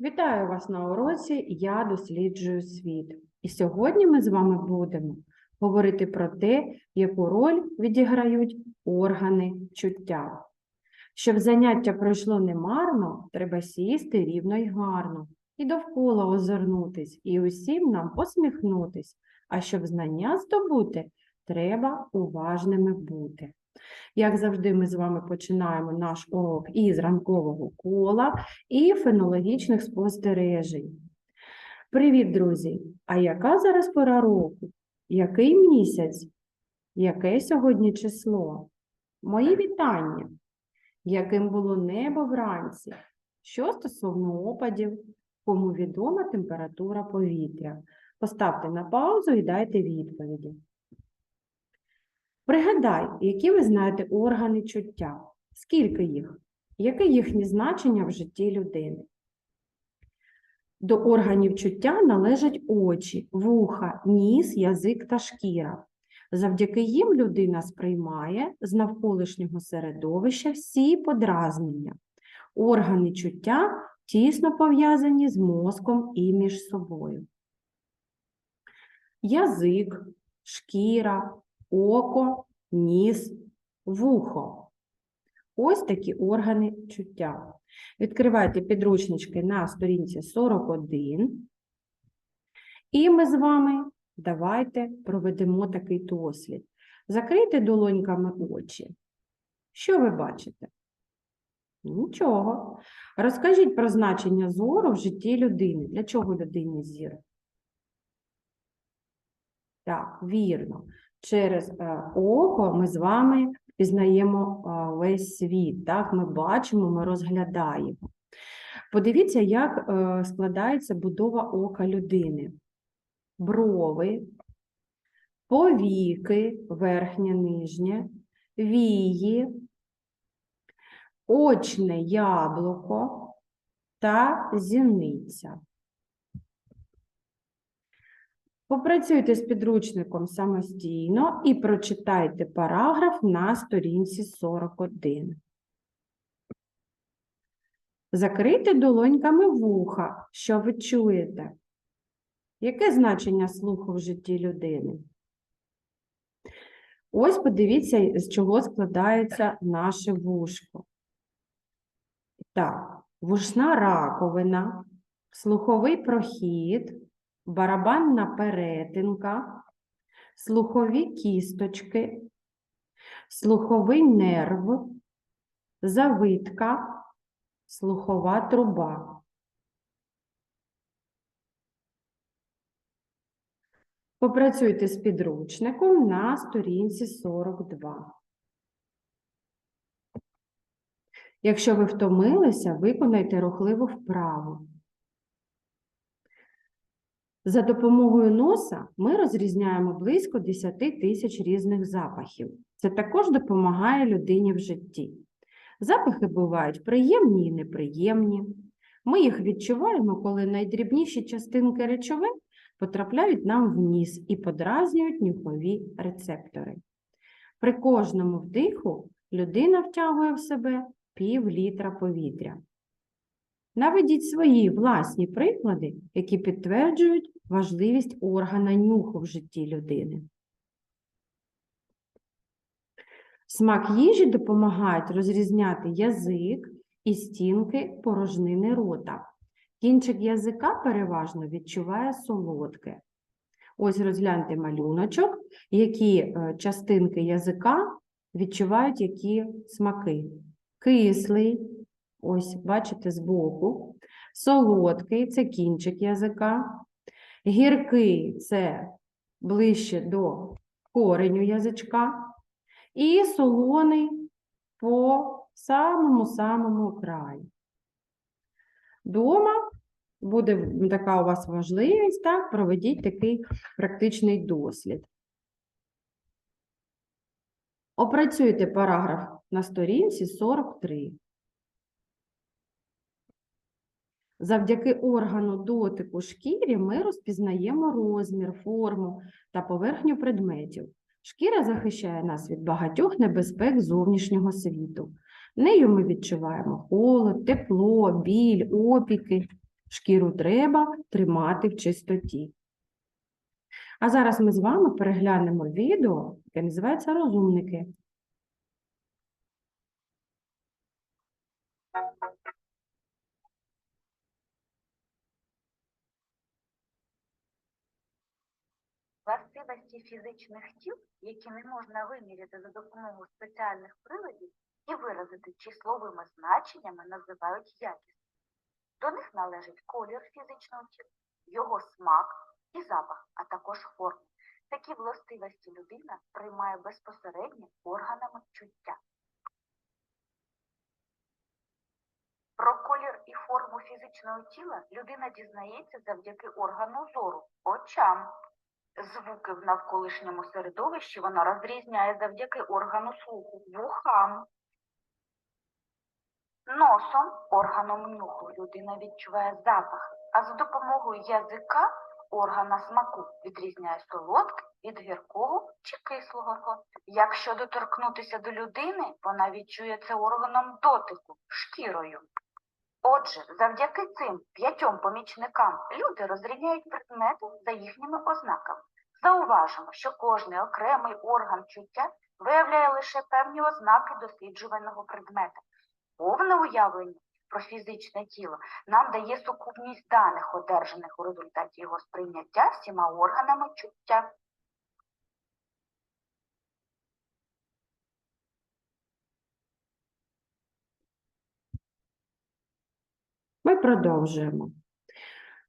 Вітаю вас на уроці Я досліджую світ. І сьогодні ми з вами будемо говорити про те, яку роль відіграють органи чуття. Щоб заняття пройшло немарно, треба сісти рівно й гарно, і довкола озирнутись, і усім нам посміхнутись. А щоб знання здобути, треба уважними бути. Як завжди, ми з вами починаємо наш урок із ранкового кола і фенологічних спостережень. Привіт, друзі! А яка зараз пора року? Який місяць? Яке сьогодні число? Мої вітання! Яким було небо вранці? Що стосовно опадів? Кому відома температура повітря? Поставте на паузу і дайте відповіді. Пригадай, які ви знаєте органи чуття. Скільки їх? Яке їхнє значення в житті людини? До органів чуття належать очі, вуха, ніс, язик та шкіра. Завдяки їм людина сприймає з навколишнього середовища всі подразнення. Органи чуття тісно пов'язані з мозком і між собою. Язик, шкіра, око, ніс, вухо. Ось такі органи чуття. Відкривайте підручнички на сторінці 41. І ми з вами давайте проведемо такий дослід. Закрийте долоньками очі. Що ви бачите? Нічого. Розкажіть про значення зору в житті людини. Для чого людині зір? Так, вірно. Через е, око ми з вами пізнаємо е, весь світ. Так, ми бачимо, ми розглядаємо. Подивіться, як е, складається будова ока людини. Брови, повіки, верхнє, нижнє, вії, очне яблуко та зіниця. Попрацюйте з підручником самостійно і прочитайте параграф на сторінці 41. Закрийте долоньками вуха. Що ви чуєте? Яке значення слуху в житті людини? Ось подивіться, з чого складається наше вушко. Так, вушна раковина, слуховий прохід, барабанна перетинка, слухові кісточки, слуховий нерв, завитка, слухова труба. Попрацюйте з підручником на сторінці 42. Якщо ви втомилися, виконайте рухливу вправу. За допомогою носа ми розрізняємо близько 10 тисяч різних запахів. Це також допомагає людині в житті. Запахи бувають приємні і неприємні. Ми їх відчуваємо, коли найдрібніші частинки речовин потрапляють нам в ніс і подразнюють нюхові рецептори. При кожному вдиху людина втягує в себе пів літра повітря. Наведіть свої власні приклади, які підтверджують важливість органа нюху в житті людини. Смак їжі допомагають розрізняти язик і стінки порожнини рота. Кінчик язика переважно відчуває солодке. Ось розгляньте малюночок, які е, частинки язика відчувають які смаки. Кислий, ось бачите збоку, солодкий це кінчик язика, гіркий це ближче до кореню язичка, і солоний по самому-самому краю. Дома буде така у вас важливість, так, проведіть такий практичний дослід. Опрацюйте параграф на сторінці 43. Завдяки органу дотику шкірі ми розпізнаємо розмір, форму та поверхню предметів. Шкіра захищає нас від багатьох небезпек зовнішнього світу. Нею ми відчуваємо холод, тепло, біль, опіки. Шкіру треба тримати в чистоті. А зараз ми з вами переглянемо відео, яке називається Розумники. Властивості фізичних тіл, які не можна виміряти за допомогою спеціальних приладів і виразити числовими значеннями, називають якість. До них належить колір фізичного тіла, його смак і запах, а також форма. Такі властивості людина приймає безпосередньо органами чуття. Про колір і форму фізичного тіла людина дізнається завдяки органу зору, очам. Звуки в навколишньому середовищі вона розрізняє завдяки органу слуху, вухам. Носом, органом нюху, людина відчуває запах, а за допомогою язика, органа смаку, відрізняє солодке від гіркого чи кислого. Якщо доторкнутися до людини, вона відчує це органом дотику, шкірою. Отже, завдяки цим п'ятьом помічникам люди розрізняють предмети за їхніми ознаками. Зауважимо, що кожний окремий орган чуття виявляє лише певні ознаки досліджуваного предмета. Повне уявлення про фізичне тіло нам дає сукупність даних, одержаних у результаті його сприйняття всіма органами чуття. Ми продовжуємо.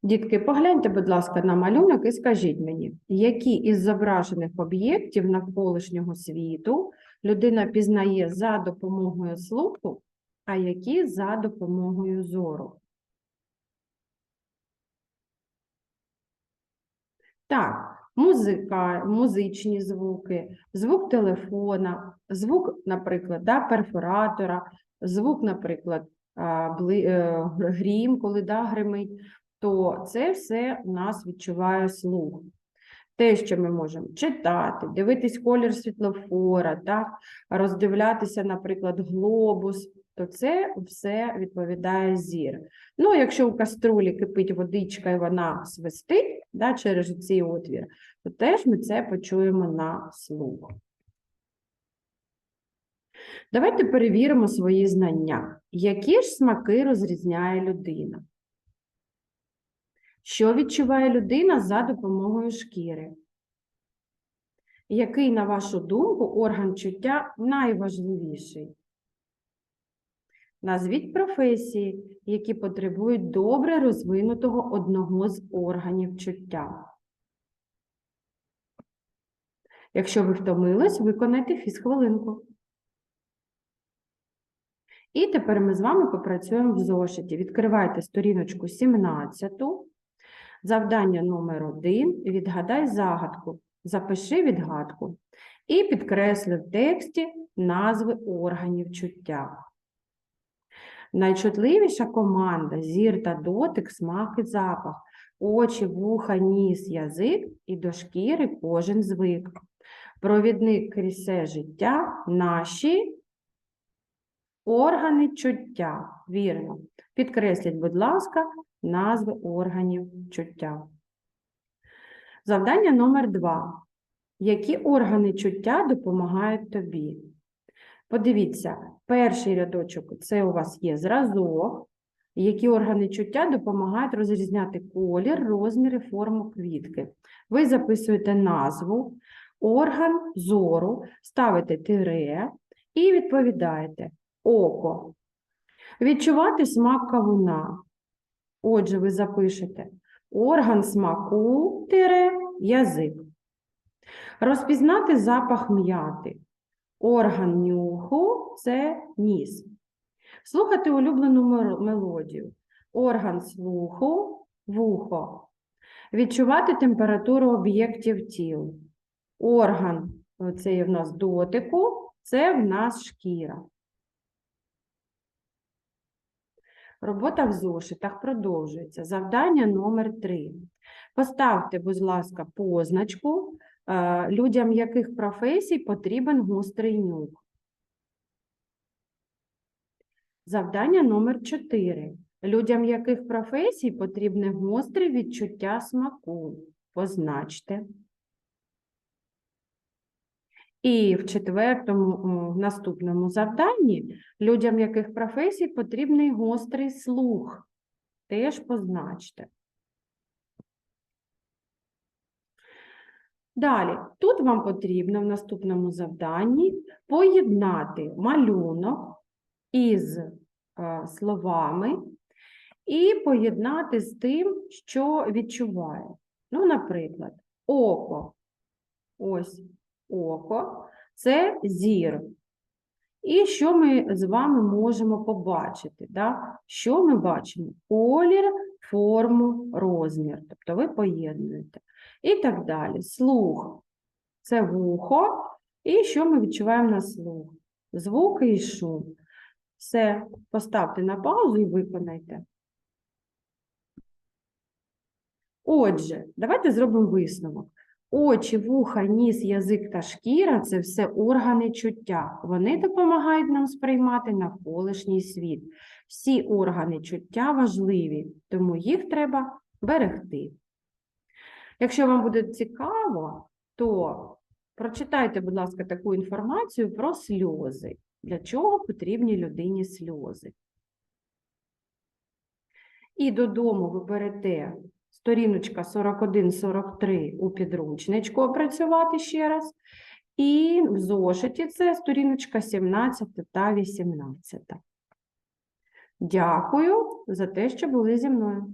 Дітки, погляньте, будь ласка, на малюнок і скажіть мені, які із зображених об'єктів навколишнього світу людина пізнає за допомогою слуху, а які за допомогою зору? Так, музика, музичні звуки, звук телефона, звук, наприклад, да, перфоратора, звук, наприклад, грім, коли да, гримить, то це все у нас відчуває слух. Те, що ми можемо читати, дивитись колір світлофора, так, роздивлятися, наприклад, глобус, то це все відповідає зір. Ну, якщо у каструлі кипить водичка і вона свистить да, через цей отвір, то теж ми це почуємо на слух. Давайте перевіримо свої знання. Які ж смаки розрізняє людина? Що відчуває людина за допомогою шкіри? Який, на вашу думку, орган чуття найважливіший? Назвіть професії, які потребують добре розвинутого одного з органів чуття. Якщо ви втомились, виконайте фізхвилинку. І тепер ми з вами попрацюємо в зошиті. Відкривайте сторіночку 17. Завдання номер 1. Відгадай загадку. Запиши відгадку. І підкресли в тексті назви органів чуття. Найчутливіша команда зір та дотик, смак і запах, очі, вуха, ніс, язик і до шкіри кожен звик. Провідник крізь все життя наші органи чуття. Вірно. Підкресліть, будь ласка, назви органів чуття. Завдання номер два. Які органи чуття допомагають тобі? Подивіться, перший рядочок це у вас є зразок, які органи чуття допомагають розрізняти колір, розміри, форму квітки. Ви записуєте назву, орган зору, ставите тире і відповідаєте око. Відчувати смак кавуна. Отже, ви запишете орган смаку тире язик. Розпізнати запах м'яти. Орган нюху це ніс. Слухати улюблену мелодію. Орган слуху вухо. Відчувати температуру об'єктів тіл. Орган, це є в нас дотику, це в нас шкіра. Робота в зошитах продовжується. Завдання номер 3. Поставте, будь ласка, позначку, е, людям яких професій потрібен гострий нюх. Завдання номер 4. Людям яких професій потрібне гостре відчуття смаку? Позначте. І в четвертому в наступному завданні людям яких професій потрібний гострий слух. Теж позначте. Далі, тут вам потрібно в наступному завданні поєднати малюнок із е, словами і поєднати з тим, що відчуває. Ну, наприклад, око. Ось око це зір. І що ми з вами можемо побачити? Да? Що ми бачимо? Колір, форму, розмір. Тобто ви поєднуєте. І так далі. Слух це вухо. І що ми відчуваємо на слух? Звуки і шум. Все, поставте на паузу і виконайте. Отже, давайте зробимо висновок. Очі, вуха, ніс, язик та шкіра це все органи чуття. Вони допомагають нам сприймати навколишній світ. Всі органи чуття важливі, тому їх треба берегти. Якщо вам буде цікаво, то прочитайте, будь ласка, таку інформацію про сльози. Для чого потрібні людині сльози? І додому ви берете сторіночка 41-43 у підручничку опрацювати ще раз. І в зошиті це сторіночка 17 та 18. Дякую за те, що були зі мною.